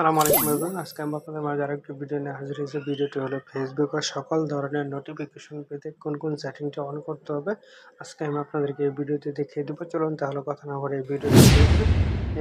আসসালামু আলাইকুম এভরিওয়ান আজকে আমি আপনাদের মাঝে আরেকটি ভিডিও নিয়ে হাজির হয়েছি। ভিডিওটি হলো ফেসবুকের সকল ধরনের নোটিফিকেশন পেতে কোন কোন সেটিংটা অন করতে হবে। আজকে আমি আপনাদেরকে এই ভিডিওতে দেখিয়ে দেবো। চলুন তাহলে কথা না বলে এই ভিডিওটি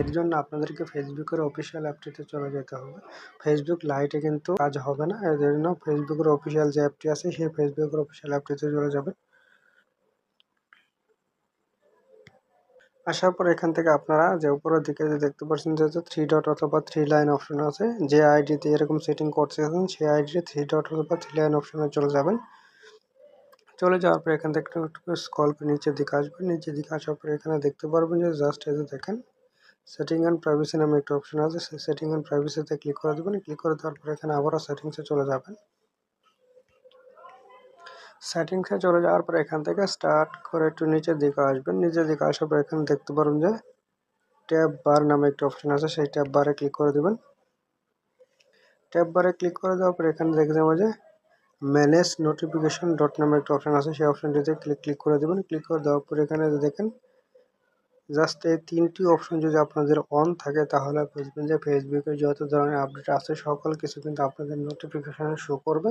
এর জন্য আপনাদেরকে ফেসবুকের অফিসিয়াল অ্যাপটিতে চলে যেতে হবে। ফেসবুক লাইটে কিন্তু কাজ হবে না। এর জন্য ফেসবুকের অফিসিয়াল যে অ্যাপটি আছে, সেই ফেসবুকের অফিসিয়াল অ্যাপটিতে চলে যাবেন। আসার পর এখান থেকে আপনারা যে উপরের দিকে যে দেখতে পাচ্ছেন যে থ্রি ডট অথবা থ্রি লাইন অপশন আছে, যে আইডিতে এরকম সেটিং করতেছেন সেই আইডিতে থ্রি ডট অথবা থ্রি লাইন অপশনে চলে যাবেন। চলে যাওয়ার পর এখান থেকে একটু স্কল নিচের দিকে আসবেন। নিচের দিকে আসার পর এখানে দেখতে পারবেন যে জাস্ট যে দেখেন সেটিং অ্যান্ড প্রাইভেসি নামে একটা অপশন আছে। সেই সেটিং অ্যান্ড প্রাইভেসিতে ক্লিক করে দেবেন। ক্লিক করে দেওয়ার পর এখানে আবারও সেটিংসে চলে যাবেন। সেটিংসে চলে যাওয়ার পর এখান থেকে স্টার্ট করে একটু নিচের দিকে আসবেন। নিচের দিকে আসার পর এখানে দেখতে পারবেন যে ট্যাব বার নামে একটা অপশন আছে, সেই ট্যাব বারে ক্লিক করে দেবেন। ট্যাব বারে ক্লিক করে দেওয়ার পর এখানে দেখে যাব যে ম্যানেজ নোটিফিকেশন ডট নামে একটা অপশন আছে, সেই অপশনটিতে ক্লিক ক্লিক করে দেবেন। ক্লিক করে দেওয়ার পর এখানে দেখেন জাস্ট এই তিনটি অপশন যদি আপনাদের অন থাকে, তাহলে বুঝবেন যে ফেসবুকে যত ধরনের আপডেট আছে, সকল কিছু কিন্তু আপনাদের নোটিফিকেশনে শো করবে।